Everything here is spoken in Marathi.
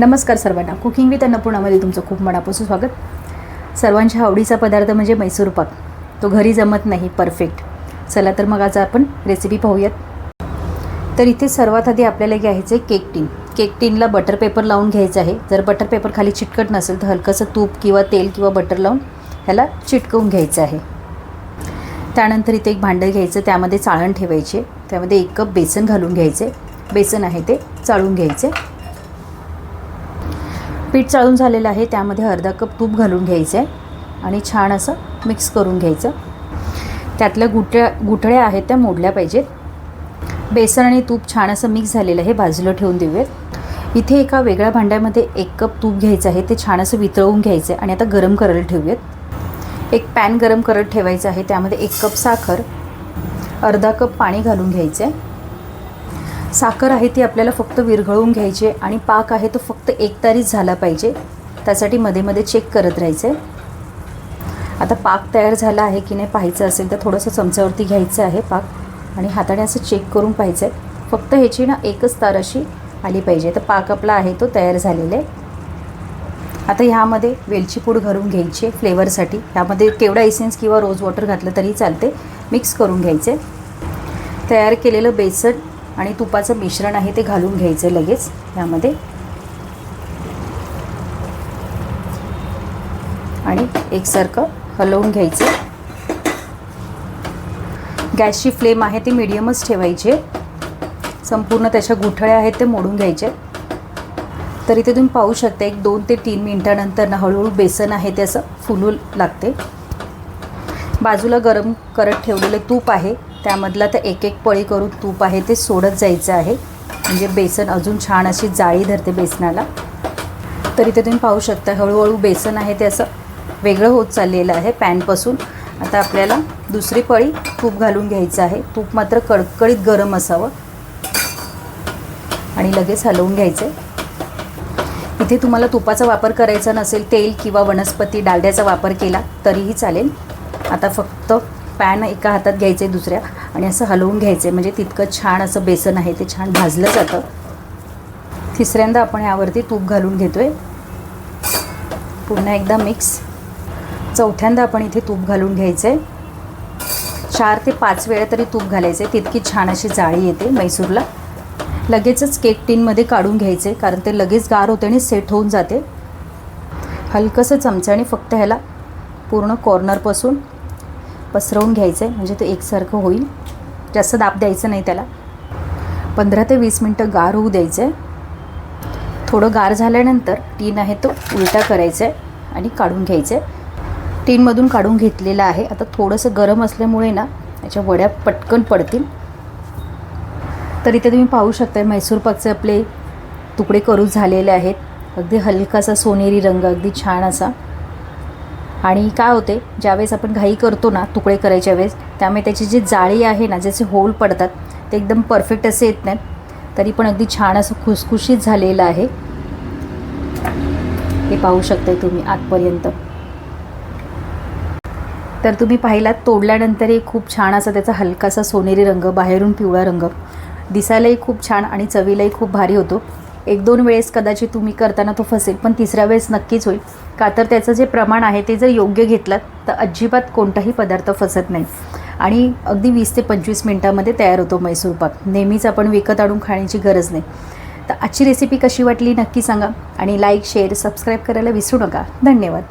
नमस्कार सर्वांना. कुकिंग विथ अन्नपूर्णामध्ये तुमचं खूप मनापासून स्वागत. सर्वांच्या आवडीचा पदार्थ म्हणजे मैसूर पाक. तो घरी जमत नाही परफेक्ट चला तर मग आज आपण रेसिपी पाहूयात. तर इथे सर्वात आधी आपल्याला घ्यायचं आहे केक टीन केक टीनला बटर पेपर लावून घ्यायचं आहे. जर बटर पेपर खाली चिटकट नसेल तर हलकंसं तूप किंवा तेल किंवा बटर लावून ह्याला चिटकवून घ्यायचं आहे. त्यानंतर इथे एक भांडं घ्यायचं त्यामध्ये चाळण ठेवायचे. त्यामध्ये एक कप बेसन घालून घ्यायचे. बेसन आहे ते चाळून घ्यायचे. पीठ चाळून झालेलं आहे. त्यामध्ये अर्धा कप तूप घालून घ्यायचं आहे आणि छान असं मिक्स करून घ्यायचं. त्यातल्या गुटळ्या गुठळ्या आहेत त्या मोडल्या पाहिजेत. बेसन आणि तूप छान असं मिक्स झालेलं आहे. बाजूला ठेवून देऊयात. इथे एका वेगळ्या भांड्यामध्ये एक कप तूप घ्यायचं आहे. ते छान असं वितळवून घ्यायचं आहे आणि आता गरम करायला ठेवूयात. एक पॅन गरम करत ठेवायचं आहे. त्यामध्ये एक कप साखर अर्धा कप पाणी घालून घ्यायचं. आहे साखर आहे ती आपल्याला फक्त विरघळवून घ्यायची आहे आणि पाक आहे तो फक्त एक तारीख झाला पाहिजे. त्यासाठी मध्ये मध्ये चेक करत राहायचं आहे आता पाक तयार झाला आहे की नाही पाहायचं असेल तर थोडंसं चमच्यावरती घ्यायचं आहे पाक. आणि हाताने असं चेक करून पाहायचं आहे फक्त ह्याची ना एकच तार अशी आली पाहिजे. तर पाक आपला आहे तो तयार झालेला आहे. आता ह्यामध्ये वेलची पूड घालून घ्यायची आहे फ्लेवरसाठी ह्यामध्ये केवढा एसेन्स किंवा रोज वॉटर घातलं तरी चालते मिक्स करून घ्यायचे तयार केलेलं बेसन आणि तुपाचं मिश्रण आहे ते घालून घ्यायचं लगेच यामध्ये. आणि एकसारखं हलवून घ्यायचं. गॅसची फ्लेम आहे ती मिडियमच ठेवायची. संपूर्ण त्याच्या गुठळ्या आहेत ते मोडून घ्यायचे. तर इथे तुम्ही पाहू शकता एक दोन ते तीन मिनटानंतर ना हळूहळू बेसन आहे ते असं फुलू लागते. बाजूला गरम करत ठेवलेलं तूप आहे. त्यामधला तर एक एक पळी करून तूप आहे ते सोडत जायचं आहे. म्हणजे बेसन अजून छान अशी जाळी धरते बेसनाला. तर इथे तुम्ही पाहू शकता हळूहळू बेसन आहे ते असं वेगळं होत चाललेलं आहे पॅनपासून. आता आपल्याला दुसरी पळी तूप घालून घ्यायचं आहे. तूप मात्र कडकडीत गरम असावं. आणि लगेच हलवून घ्यायचं इथे तुम्हाला तुपाचा वापर करायचा नसेल तेल किंवा वनस्पती डालड्याचा वापर केला तरीही चालेल. आता फक्त पॅन एका हातात घ्यायचे दुसऱ्या. आणि असं हलवून घ्यायचे. म्हणजे तितकं छान असं बेसन आहे ते छान भाजलं जातं. तिसऱ्यांदा आपण यावरती तूप घालून घेतो आहे पुन्हा एकदा मिक्स चौथ्यांदा आपण इथे तूप घालून घ्यायचं. आहे चार ते पाच वेळा तरी तूप घालायचं. आहे तितकी छान अशी जाळी येते मैसूरला. लगेचच केक टीनमध्ये काढून घ्यायचे कारण ते लगेच गार होते आणि सेट होऊन जाते. हलकंसं चमच्याने फक्त ह्याला पूर्ण कॉर्नरपासून पसरवून घ्यायचं आहे म्हणजे ते एकसारखं होईल. जास्त दाब द्यायचं नाही त्याला. पंधरा ते वीस मिनटं गार होऊ द्यायचं आहे थोडं गार झाल्यानंतर टीन आहे तो उलटा करायचा आहे आणि काढून घ्यायचं आहे टीनमधून काढून घेतलेलं आहे. आता थोडंसं गरम असल्यामुळे ना याच्या वड्या पटकन पडतील. तर इथे तुम्ही पाहू शकता मैसूर पाकचे आपले तुकडे करू झालेले आहेत. अगदी हलकासा सोनेरी रंग अगदी छान असा. आणि काय होते ज्यावेळेस आपण घाई करतो ना तुकडे करायच्या वेळेस त्यामुळे त्याची जी जाळी आहे ना ज्याचे होल पडतात ते एकदम परफेक्ट असे येत नाहीत. तरी पण अगदी छान असं खुसखुशीत झालेलं आहे. हे पाहू शकताय तुम्ही आतपर्यंत. तर तुम्ही पाहिलात तोडल्यानंतरही खूप छान असा त्याचा हलकासा सोनेरी रंग बाहेरून पिवळा रंग. दिसायलाही खूप छान आणि चवीलाही खूप भारी होतो. एक दोन वेळेस कदाचित तुम्ही करताना तो फसेल पण तिसऱ्या वेळेस नक्कीच होईल. का तर त्याचं जे प्रमाण आहे ते जर योग्य घेतलं तर अजिबात कोणताही पदार्थ फसत नाही. आणि अगदी वीस ते पंचवीस मिनटामध्ये तयार होतो मैसूर पाक. नेहमीच आपण विकत आणून खाण्याची गरज नाही. तर आजची रेसिपी कशी वाटली नक्की सांगा. आणि लाईक शेअर सबस्क्राईब करायला विसरू नका. धन्यवाद.